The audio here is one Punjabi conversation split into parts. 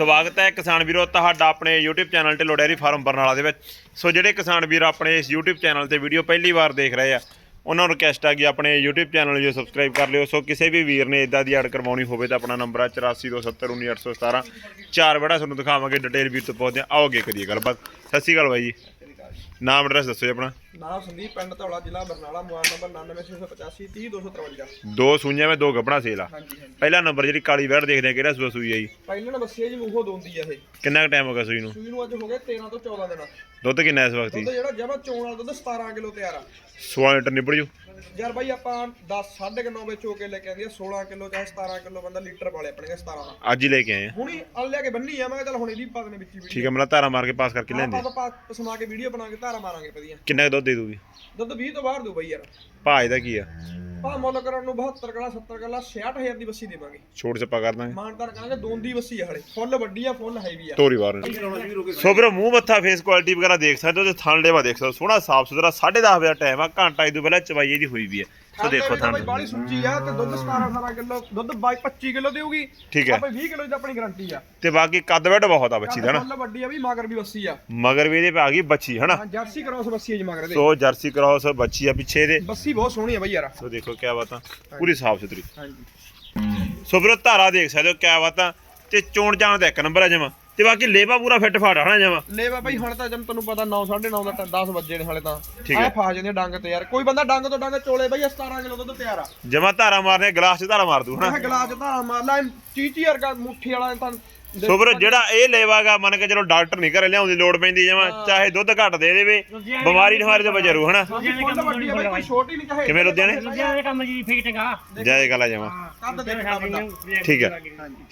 ਸਵਾਗਤ ਹੈ ਕਿਸਾਨ ਵੀਰੋ, ਤੁਹਾਡਾ ਆਪਣੇ YouTube channel Dhillon dairy farm Barnala ਦੇ ਵਿੱਚ। ਸੋ ਜਿਹੜੇ ਕਿਸਾਨ ਵੀਰ ਆਪਣੇ ਇਸ YouTube ਚੈਨਲ ਤੇ ਵੀਡੀਓ ਪਹਿਲੀ ਵਾਰ ਦੇਖ ਰਹੇ ਆ, ਉਹਨਾਂ ਨੂੰ ਰਿਕਵੈਸਟ ਆ ਕਿ ਆਪਣੇ YouTube ਚੈਨਲ ਨੂੰ ਸਬਸਕ੍ਰਾਈਬ ਕਰ ਲਿਓ। ਸੋ ਕਿਸੇ ਵੀ ਵੀਰ ਨੇ ਇਦਾਂ ਦੀ ਐਡ ਕਰਵਾਉਣੀ ਹੋਵੇ ਤਾਂ ਆਪਣਾ ਨੰਬਰ ਹੈ 8427191817 ਚਾਰ ਬੜਾ ਤੁਹਾਨੂੰ ਦਿਖਾਵਾਂਗੇ ਡਿਟੇਲ ਵੀਰ ਤੋਂ ਪਹੁੰਚਦੇ ਹਾਂ ਆਓਗੇ ਕਰੀਏ ਗੱਲਬਾਤ। ਸਤਿ ਸ਼੍ਰੀ ਅਕਾਲ ਬਾਈ ਜੀ। ਨਾਮ ਐਡਰੈਸ ਦੱਸੋ ਜੀ ਆਪਣਾ। ਨਾਮ ਸੰਦੀਪ ਪਿੰਡ ਧੌਲਾ ਜ਼ਿਲ੍ਹਾ ਬਰਨਾਲਾ ਮੋਬਾਈਲ ਨੰਬਰ 99685 30253 ਦੋ ਸੂਈਆਂ ਵਿੱਚ ਦੋ ਗੱਬਣਾ ਸੇਲ ਆ। ਹਾਂਜੀ ਹਾਂਜੀ। ਪਹਿਲਾ ਨੰਬਰ ਜਿਹੜੀ ਕਾਲੀ ਵੈੜ ਦੇਖਦੇ ਆ ਕਿਹੜਾ ਸੂਆ ਸੂਈ ਆ ਜੀ? ਪਹਿਲਾਂ ਨਾ ਬੱਸੇ ਜੀ ਮੂੰਹੋਂ ਦੋਂਦੀ ਆ ਇਹ। ਕਿੰਨਾ ਕੁ ਟਾਈਮ ਹੋ ਗਿਆ ਸੂਈ ਨੂੰ? ਸੂਈ ਨੂੰ ਅੱਜ ਹੋ ਗਏ 13 ਤੋਂ 14 ਦਿਨ। ਦੁੱਧ ਕਿੰਨਾ ਇਸ ਵਕਤ ਜੀ? ਦੁੱਧ ਜਿਹੜਾ ਜਮਾ ਚੋਣ ਵਾਲਾ ਦੁੱਧ 17 ਕਿਲੋ ਤਿਆਰ ਆ। 16 ਲੀਟਰ ਨਿਬੜ ਜੂ। ਯਾਰ ਬਾਈ ਆਪਾਂ 10 9.5 ਵਜੇ ਚੋ ਕੇ ਲੈ ਕੇ ਆਂਦੀ ਆ 16 ਕਿਲੋ ਚਾਹੇ 17 ਕਿਲੋ ਬੰਦਾ ਲੀਟਰ ਵਾਲੇ ਆਪਣੇ 17 ਦਾ। ਅੱਜ ਹੀ ਲੈ ਕੇ ਆਏ ਆ। ਹੁਣੀ ਅਲ ਲਿਆ ਕੇ ਬੰਨੀ ਆ ਮੈਂ ਕਿਹਾ ਚੱਲ ਹੁਣ ਇਹਦੀ ਪਾ ਦਨੇ ਵਿੱਚ ਹੀ ਠੀਕ ਹੈ ਮਤਲਬ ਧਾਰਾ ਮਾਰ ਕੇ ਪਾਸ ਕਰਕੇ ਲੈਂਦੇ ਆਪਾਂ ਤਾਂ ਪਸਮਾ ਕੇ ਵੀਡੀਓ ਬਣਾ ਕੇ ਧਾਰਾ ਮਾਰਾਂਗੇ ਵਧੀਆ। ਕਿੰਨਾ ਕੁ ਦੁੱਧ ਦੇ ਦੂਗੀ ਦੁੱਧ 20 ਤੋਂ ਬਾਹਰ ਦੋ ਬਾਈ ਯਾਰ। ਭਾਅ ਇਹਦਾ ਕੀ ਆ? ਭਾ ਮੁੱਲ ਕਰਨ ਨੂੰ 72 ਕਲਾ 70 ਕਲਾ 66000 ਦੀ ਬੱਸੀ ਦੇਵਾਂਗੇ। ਛੋਟ ਛੱਪਾ ਕਰ ਦਾਂਗੇ। ਮਾਨਦਾਰ ਕਹਾਂਗੇ ਦੋਂਦੀ ਬੱਸੀ ਆ ਹਲੇ। ਫੁੱਲ ਵੱਡੀ ਆ ਫੁੱਲ ਹੈਵੀ ਆ। ਤੋਰੀ ਨੂੰ। ਸੋ ਵੀਰੋ ਮੂੰਹ ਮੱਥਾ ਫੇਸ ਕੁਆਲਿਟੀ ਵਗੈਰਾ ਦੇਖ ਸਕਦੇ ਹੋ ਤੇ ਥਣ ਲੇਵਾ ਦੇਖ ਸਕਦੇ ਹੋ। ਸੋਹਣਾ ਸਾਫ਼ ਸੁਥਰਾ 10:30 ਵਜੇ ਦਾ ਟਾਈਮ ਆ। ਘੰਟਾ ਇਹ ਤੋਂ ਪਹਿਲਾਂ ਚਵਾਈਏ ਦੀ ਹੋਈ ਵੀ ਹੈ ਸੋ ਦੇਖੋ ਥਣ। ਬਾਲੀ ਸੁੱਚੀ ਆ ਤੇ ਦੁੱਧ 17 18 ਕਿਲੋ ਦੁੱਧ 22 25 ਕਿਲੋ ਦੇਊਗੀ। ਠੀਕ ਹੈ। ਆਪੇ 20 ਕਿਲੋ ਦੀ ਆਪਣੀ ਗਾਰੰਟੀ ਆ। ਤੇ ਬਾਕੀ ਕੱਦ ਵੱਡ ਬਹੁਤ ਆ ਬੱਚੀ ਦਾ ਨਾ ਫੁੱਲ ਵੱਡੀ ਆ ਵੀ ਮਗਰ ਵੀ ਬੱਸੀ ਆ। ਮਗਰ ਵੀ ਇਹਦੇ ਪਾ ਗਈ ਬੱਚੀ ਹਨਾ? ਜਰਸੀ ਕ੍ਰੋਸ ਬੱਸੀ ਆ ਜੀ ਮਗਰ ਦੇ ਸੋ ਜਰਸੀ ਕਰਾਉਸ ਬੱਚੀ ਆ ਪਿੱਛੇ ਇਹਦੇ। ਬੱਸੀ ਬਹੁਤ ਸੋਹਣੀ ਆ ਬਾਈ ਯਾਰ। ਸੋ ਦੇਖੋ ਕਿਆ ਬਾਤਾਂ। ਪੂਰੀ ਸਾਫ਼ ਸੁਥਰੀ। ਹਾਂਜੀ। ਸੋ ਵੀਰੋ ਧਾਰਾ ਦੇਖ ਸਕਦੇ ਹੋ ਕਿਆ ਬਾਤਾਂ। ਤੇ ਚੋਣ ਜਾਣ ਦਾ ਇੱਕ ਨੰਬਰ ਆ ਜਮਾ। ਤੇ ਬਾਕੀ ਲੇਵਾ ਪੂਰਾ ਫਿੱਟ ਫਾੜ ਹਨਾ ਜਮਾ। ਲੈ ਵਾ ਬਾਈ ਹੁਣ ਤਾਂ ਜਦ ਤੈਨੂੰ ਪਤਾ 9 9:30 ਦਾ 10 ਵਜੇ ਨੇ ਹਾਲੇ ਤਾਂ। ਠੀਕ ਹੈ। ਆਹ ਫਾ ਜਾਂਦੇ ਆ ਡੰਗ ਤੇ ਯਾਰ। ਕੋਈ ਬੰਦਾ ਡੰਗ ਤੋਂ ਡੰਗ ਚੋਲੇ ਬਾਈ 17 ਕਿਲੋ ਦੁੱਧ ਤਿਆਰ ਆ। ਜਮਾ ਧਾਰਾ ਮਾਰਨੇ ਗਲਾਸ 'ਚ ਧਾਰਾ ਮਾਰ ਦੂ ਇਹ ਗਲਾਸ ਚ ਧਾਰਾ ਮਾਰ ਲੈ ਚੀਚੀ ਵਰਗਾ ਮੁੱਠੀ ਵਾਲਾ ਤਾਂ ਸੋ ਵੀਰੋ ਜਿਹੜਾ ਇਹ ਲੇਵਾਗਾ ਮੰਨ ਕੇ ਚਲੋ ਡਾਕਟਰ ਨਹੀਂ ਘਰੇ ਲਿਆਉਣ ਦੀ ਲੋੜ ਪੈਂਦੀ ਜਮਾ ਚਾਹੇ ਦੁੱਧ ਘੱਟ ਦੇ ਦੇਵੇ ਬਿਮਾਰੀ ਨਿਵਾਰੇ ਤੋਂ ਬਚਰੂ ਹਨਾ? ਕਿਵੇਂ ਲੁਧਿਆਣੇ? ਕੰਮ ਜੀ ਹੈਗਾ ਜਾਏ ਗੱਲ ਜਮਾ। ਠੀਕ ਹੈ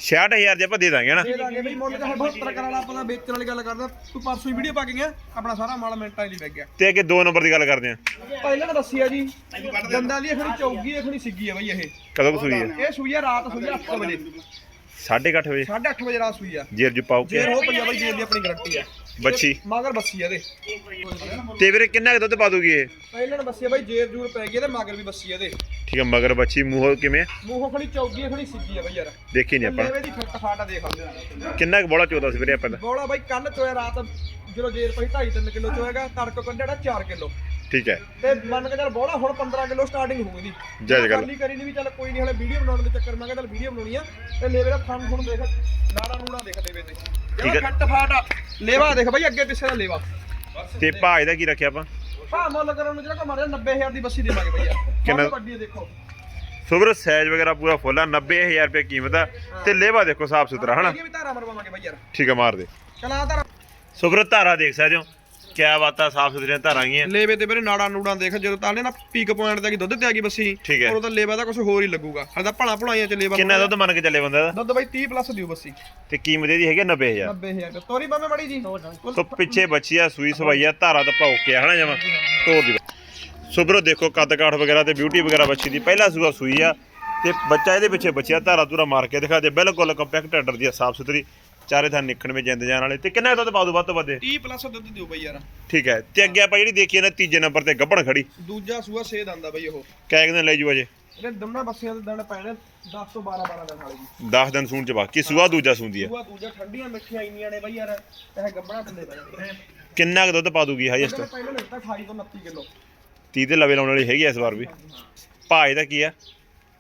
66000 ਦੇ ਆਪਾਂ ਦੇ ਦਾਂਗੇ ਹਨਾ? ਦੇ ਦਾਂਗੇ ਬਈ ਮੁੱਲ ਚਾਹੇ 72 ਕਰਾਂ ਵਾਲਾ ਆਪਾਂ ਤਾਂ ਵੇਚਣ ਵਾਲੀ ਗੱਲ ਕਰਦਾ। ਤੂੰ ਪਰਸੋਂ ਹੀ ਵੀਡੀਓ ਪਾ ਕੇ ਗਿਆ ਆਪਣਾ ਸਾਰਾ ਮਾਲ ਮਿੰਟਾਂ ਹੀ ਲੱਗ ਗਿਆ। ਤੇ ਅੱਗੇ ਦੋ ਨੰਬਰ ਦੀ ਗੱਲ ਕਰਦੇ ਆ। ਪਹਿਲਾਂ ਤਾਂ ਦੱਸੀ ਆ ਜੀ ਦੰਦਾਂ ਦੀ ਖੜੀ ਚੌਗੀ ਇਹ ਖੜੀ ਸਿੱਗੀ ਆ ਬਈ ਇਹ। ਕਦੋਂ ਕੁ ਸੂਈ ਹੈ ਇਹ ਸੂਈ ਆ ਰਾਤ ਸੂਈ ਆ 8 ਵਜੇ। 8:30 ਵਜੇ। 8:30 ਵਜੇ ਰਾਤ ਸੂਈ ਆ। ਜੇਰ ਜੂ ਪਾਉ ਕੇ ਜੇਰ ਹੋ ਪਈ ਆ ਬਈ ਜੇਰ ਦੀ ਆਪਣੀ ਗਾਰੰਟੀ ਆ। ਬੱਚੀ। ਮਗਰ ਬੱਸੀ ਆ ਇਹਦੇ। ਤੇ ਵੀਰੇ ਕਿੰਨਾ ਕੁ ਦੁੱਧ ਪਾ ਦੂਗੀ ਇਹ? ਪਹਿਲਾਂ ਬੱਸੀ ਆ ਬਈ ਜੇਰ ਜੂਰ ਪੈ ਗਈ ਤੇ ਮਗਰ ਵੀ ਬੱਸੀ ਆ ਇਹਦੇ। ਠੀਕ ਹੈ ਮਗਰ ਬੱਚੀ ਮੂੰਹ ਕਿਵੇਂ? ਆ? ਮੂੰਹੋਂ ਖੜੀ ਚੌਗੀ ਆ ਖੜੀ ਸਿੱਗੀ ਆ ਬਈ ਯਾਰ। ਦੇਖੀ ਨਹੀਂ ਆਪਾਂ। ਲੇਵੇ ਦੀ ਫਿੱਟ ਫਾਟਾ ਦੇਖ ਕਿੰਨਾ ਕੁ ਬੋਲਾ 14 ਸੀ ਵੀਰੇ ਆਪਾਂ ਦਾ? ਬੋਲਾ ਬਾਈ ਕੱਲ ਚੋਇਆ ਰਾਤ ਜਦੋਂ ਜੇਰ ਪਈ 2.5 3 ਕਿਲੋ ਚੋਏਗਾ ਤੜਕ ਕੱਢਿਆ 4 ਕਿਲੋ। ਠੀਕ ਹੈ। ਤੇ ਮੰਨ ਕੇ ਚੱਲ ਬੋਲਾ ਹੁਣ 15 ਕਿਲੋ ਸਟਾਰਟਿੰਗ ਹੋਊਗੀ ਦੀ ਜੈ ਜੈ ਗੱਲ ਕਰਨੀ ਕਰੀ ਨਹੀਂ ਵੀ ਚੱਲ ਕੋਈ ਨਹੀਂ ਹਲੇ ਵੀਡੀਓ ਬਣਾਉਣ ਦੇ ਚੱਕਰ ਮੈਂ ਕਿਹਾ ਚੱਲ ਵੀਡੀਓ ਬਣਾਉਣੀ ਆ। ਤੇ ਲੇਵੇ ਦਾ ਫਨ ਹੁਣ ਦੇਖ ਨਾੜਾ ਨੂੜਾ ਦੇਖ ਲੇਵੇ ਤੇ। ਠੀਕ ਜਿਹੜਾ ਹੈ। ਖੱਟ ਫਾਟ ਆ ਲੇਵਾ ਦੇਖ ਬਾਈ ਅੱਗੇ ਪਿੱਛੇ ਦਾ ਲੇਵਾ। ਤੇ ਭਾਅ ਇਹਦਾ ਕੀ ਰੱਖਿਆ ਆਪਾਂ? ਭਾ ਮੁੱਲ ਕਰਨ ਨੂੰ ਜਿਹੜਾ ਕੋ ਮਾਰਿਆ 90000 ਦੀ ਬੱਸੀ ਦੇਵਾਂਗੇ ਭਈਆ ਕਿੰਨਾ? ਬਹੁਤ ਵੱਡੀ ਆ ਦੇਖੋ। ਸੋ ਵੀਰੇ ਸਾਈਜ਼ ਵਗੈਰਾ ਪੂਰਾ ਫੁੱਲ ਆ 90000 ਰੁਪਏ ਕੀਮਤ ਆ। ਤੇ ਲੇਵਾ ਦੇਖੋ ਸਾਫ਼ ਸੁਥਰਾ ਹਨਾ? ਇਹ ਵੀ ਧਾਰਾ ਮਰਵਾਵਾਂਗੇ ਠੀਕ ਹੈ ਮਾਰ ਦੇ। ਚਲਾ ਧਾਰਾ। ਸੋ ਵੀਰੇ ਧਾਰਾ ਦੇਖ ਸਕਦੇ ਹੋ। ਕਿਆ ਬਾਤਾਂ ਸਾਫ਼ ਸੁਥਰੀਆਂ ਧਾਰਾਂ ਗਈਆਂ ਲੇਵੇ ਤੇ ਵੀਰੇ ਨਾੜਾ ਨੂੜਾਂ ਦੇਖ ਜਦੋਂ ਤਾਲੇ ਨਾ ਪੀਕ ਪੁਆਇੰਟ ਤੇ ਆ ਗਈ ਦੁੱਧ ਤੇ ਆ ਗਈ ਬੱਸੀ ਠੀਕ ਹੈ। ਉਦੋਂ ਤਾਂ ਲੇਵਾ ਦਾ ਕੁਝ ਹੋਰ ਹੀ ਲੱਗੂਗਾ। ਹਲੇ ਤਾਂ ਭਲਾ ਭਲਾਈਆਂ ਚ ਲੇਵਾ ਕਿੰਨਾ ਦੁੱਧ ਮੰਨ ਕੇ ਚੱਲੇ ਬੰਦਾ ਦਾ ਦੁੱਧ ਬਾਈ 30 ਪਲੱਸ ਦਿਓ ਬੱਸੀ। ਤੇ ਕੀਮਤ ਇਹਦੀ ਹੈਗੀ ਆ 90000 90000 ਤੇ ਤੋਰੀ ਬਾਵੇਂ ਮੜੀ ਜੀ। ਸੋ ਪਿੱਛੇ ਬੱਚੀ ਆ ਸੂਈ ਸਵਾਈ ਆ ਧਾਰਾ ਦਾ ਭਾਉ ਕੇ ਹਨਾ ਜਮਾ? ਤੋੜ ਦੀ ਸੋ ਵੀਰੋ ਦੇਖੋ ਕੱਦ ਕਾਠ ਵਗੈਰਾ ਤੇ ਬਿਊਟੀ ਵਗੈਰਾ ਬੱਚੀ ਦੀ ਪਹਿਲਾ ਸੂਆ ਸੂਈ ਆ। ਤੇ ਬੱਚਾ ਇਹਦੇ ਪਿੱਛੇ ਬੱਚਿਆ ਧਾਰਾ ਧੂਰਾ ਮਾਰ ਕੇ ਦਿਖਾ ਦੇ। ਬਿਲਕੁਲ ਕੰਪੈਕਟ ਆਰਡਰ ਦੀ ਸਾਫ਼ ਸੁਥਰੀ। ਚਾਰੇ ਥਾਂ ਨਿਕਣ ਵਿੱਚ ਜਿੰਦ ਜਾਣ ਵਾਲੇ। ਤੇ ਕਿੰਨਾ ਦੁੱਧ ਪਾ ਦੂ ਵੱਧ ਤੋਂ ਵੱਧ? ਇਹ? 30 ਪਲੱਸ ਦੁੱਧ ਦਿਓ ਬਾਈ ਯਾਰ। ਠੀਕ ਹੈ ਤੇ ਅੱਗੇ ਆਪਾਂ ਜਿਹੜੀ ਦੇਖੀ ਨਾ ਤੀਜੇ ਨੰਬਰ ਤੇ ਗੱਬਣ ਖੜੀ। ਦੂਜਾ ਸੂਆ ਸੇਦ ਆਂਦਾ ਬਾਈ ਉਹ। ਕਹਿ ਦਿਨ ਲੈ ਜੂ ਅਜੇ। ਇਹਦੇ ਦੋਨਾਂ ਬੱਸੀਆਂ ਦੇ ਦਾਣੇ ਪੈਣੇ 10 ਤੋਂ 12 12 ਦਿਨ ਵਾਲੇ ਜੀ। 10 ਦਿਨ ਸੂਣ ਚ ਬਾਕੀ ਸੂਆ ਦੂਜਾ ਸੂੰਦੀ ਆ? ਸੂਆ ਦੂਜਾ ਠੰਡੀਆਂ ਮਿੱਠੀਆਂ ਇੰਨੀਆਂ ਨੇ ਬਾਈ ਯਾਰ ਇਹ ਗੱਬਣਾ ਥੱਲੇ ਪੈ ਜਾਂਦੇ ਕਿੰਨਾ ਕੁ ਦੁੱਧ ਪਾ ਦੂਗੀ ਹਾਈਐਸਟ ਇਹਨੇ ਪਹਿਲਾਂ ਲਿਖਤਾ 28 ਤੋਂ 29 ਕਿਲੋ। 30 ਤੇ ਲਵੇ ਲਾਉਣ ਵਾਲੀ ਹੈਗੀ ਆ ਇਸ ਵਾਰ ਵੀ। ਭਾਅ ਇਹਦਾ ਕੀ ਆ?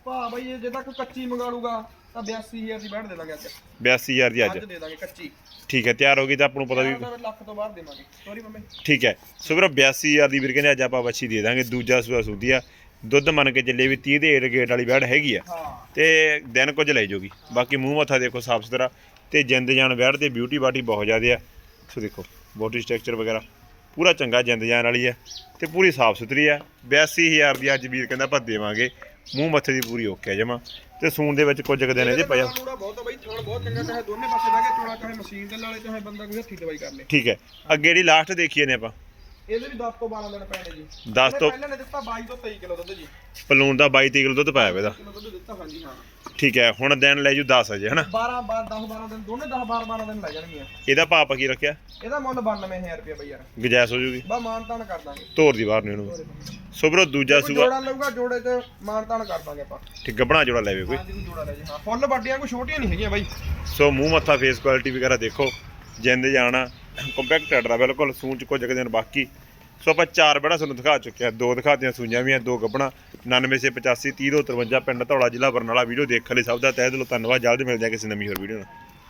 ਭਾ ਬਾਈ ਇਹ ਜੇ ਤਾਂ ਕੋਈ ਕੱਚੀ ਮੰਗਾ ਲੂਗਾ ਤਾਂ 82000 ਦੀ ਬੈਠ ਦੇ ਦਾਂਗੇ ਅੱਜ। 82000 ਦੀ ਅੱਜ। ਅੱਜ ਦੇ ਦਾਂਗੇ ਕੱਚੀ। ਠੀਕ ਹੈ ਤਿਆਰ ਹੋ ਗਈ ਤਾਂ ਆਪਾਂ ਨੂੰ ਪਤਾ ਵੀ ਤਾਂ ਲੱਖ ਤੋਂ ਬਾਹਰ ਦੇਵਾਂਗੇ। Sorry mummy. ਠੀਕ ਹੈ। ਸੋ ਵੀਰੋ 82000 ਦੀ ਵੀਰ ਕਹਿੰਦੇ ਅੱਜ ਆਪਾਂ ਬੱਚੀ ਦੇ ਦਾਂਗੇ। ਦੂਜਾ ਸੂਆ ਸੁੰਦੀ ਆ ਦੁੱਧ ਮੰਨ ਕੇ ਚੱਲੇ ਵੀ 30 ਦੇ ਗੇਟ ਵਾਲੀ ਬੈੜ ਹੈਗੀ ਆ। ਹਾਂ। ਤੇ ਦਿਨ ਕੁਝ ਲੈ ਜਾਊਗੀ ਬਾਕੀ ਮੂੰਹ ਮੱਥਾ ਦੇਖੋ ਸਾਫ਼ ਸੁਥਰਾ। ਤੇ ਜਿੰਦ ਜਾਨ ਬੈੜ ਤੇ ਬਿਊਟੀ ਬਾਟੀ ਬਹੁਤ ਜ਼ਿਆਦਾ ਆ। ਸੋ ਦੇਖੋ ਬੋਡੀ ਸਟਰਕਚਰ ਵਗੈਰਾ ਪੂਰਾ ਚੰਗਾ ਜਿੰਦ ਜਾਨ ਵਾਲੀ ਆ। ਤੇ ਪੂਰੀ ਸਾਫ਼ ਸੁਥਰੀ ਆ। 82000 ਦੀ ਅੱਜ ਵੀਰ ਕਹਿੰਦਾ ਆਪਾਂ ਦੇਵਾਂਗੇ। ਮੂੰਹ ਮੱਥੇ ਦੀ ਪੂਰੀ ਓਕੇ ਜਮਾ। ਤੇ ਸੂਣ ਦੇ ਵਿੱਚ ਕੁਝ ਕੁ ਦਿਨ ਇਹਦੇ ਪਿਆ ਮੂੜਾ ਬਹੁਤ ਆ ਬਾਈ ਥਾਣ ਬਹੁਤ ਚੰਗਾ ਚਾਹੇ ਦੋਨੇ ਪਾਸੇ ਲਾ ਕੇ ਚੋਲਾ ਚਾਹੇ ਮਸ਼ੀਨ ਦੇ ਲਾਲੇ ਚਾਹੇ ਬੰਦਾ ਕੋਈ ਹੱਥੀ ਦਵਾਈ ਕਰ ਲੇ ਠੀਕ ਹੈ। ਅੱਗੇ ਜਿਹੜੀ ਲਾਸਟ ਦੇਖੀਏ ਨੇ ਆਪਾਂ। ਇਹਦੇ ਵੀ 10 ਤੋਂ 12 ਦਿਨ ਪੈਣੇ ਜੀ। 10 ਤੋਂ ਪਹਿਲਾਂ ਨੇ ਦਿੱਤਾ 22 ਤੋਂ 23 ਕਿਲੋ ਦੁੱਧ ਜੀ। ਪਲੂਣ ਦਾ 22 ਕਿਲੋ ਦੁੱਧ ਪਾਇਆ ਵਾ ਕਿਲੋ ਦੁੱਧ ਦਿੱਤਾ ਹਾਂਜੀ ਹਾਂ। ਠੀਕ ਹੈ ਹੁਣ ਦਿਨ ਲੈ ਜੂ 10 ਅਜੇ ਹਨਾ? 12 12 10 12 ਦਿਨ ਦੋਨੇ 10 12 12 ਦਿਨ ਲੱਗ ਜਾਣਗੀਆਂ। ਇਹਦਾ ਭਾਅ ਕੀ ਰੱਖਿਆ? ਇਹਦਾ ਮੁੱਲ 92000 ਰੁਪਏ ਬਈ ਯਾਰ। ਗਜੈਸ ਹੋ ਜੂਗੀ? ਬਾ ਮਾਨਤਾਨ ਕਰ ਦਾਂਗੇ। ਤੋਰ ਦੀ ਬਾਹਰ ਨੇ ਉਹਨੂੰ। ਸੋ ਬਰੋ ਦੂਜਾ ਸੂਆ ਜੋੜਾ ਲਊਗਾ ਜੋੜੇ ਤੇ ਮਾਨਤਾਨ ਕਰ ਦਾਂਗੇ ਆਪਾਂ। ਠੀਕ ਗੱਬਣਾ ਜੋੜਾ ਲੈਵੇ ਕੋਈ। ਕੋਈ ਜੋੜਾ ਲੈ ਜੀ ਹਾਂ। ਫੁੱਲ ਵੱਡੀਆਂ ਕੋਈ ਛੋਟੀਆਂ ਨਹੀਂ ਹੈਗੀਆਂ ਬਾਈ। ਸੋ ਮੂੰਹ ਮੱਥਾ ਫੇਸ ਕੁਆਲਿਟੀ ਵਗੈਰਾ ਦੇਖੋ। ਜਿੰਦ ਜਾਣਾ ਕੰਪੈਕਟ ਟੱਡਰਾ ਬਿਲਕੁਲ ਸੂਣ ਚ ਕੁਝ ਕੁ ਦਿਨ ਬਾਕੀ। ਸੋ ਆਪਾਂ ਚਾਰ ਬੜਾ ਤੁਹਾਨੂੰ ਦਿਖਾ ਚੁੱਕੇ ਆ ਦੋ ਦਿਖਾਤੀਆਂ ਸੂਈਆਂ ਵੀ ਆ, ਦੋ ਗੱਬਣਾ 99 ਸੇ 85 30 53 ਪਿੰਡ ਧੌਲਾ, ਜ਼ਿਲ੍ਹਾ ਬਰਨਾਲਾ। ਵੀਡੀਓ ਦੇਖਣ ਲਈ ਸਭ ਦਾ ਤਹਿ ਦਿਲੋਂ ਧੰਨਵਾਦ। ਜਲਦ ਮਿਲਦੇ ਆ ਕਿਸੇ ਨਵੀਂ ਹੋਰ ਵੀਡੀਓ ਨਾਲ।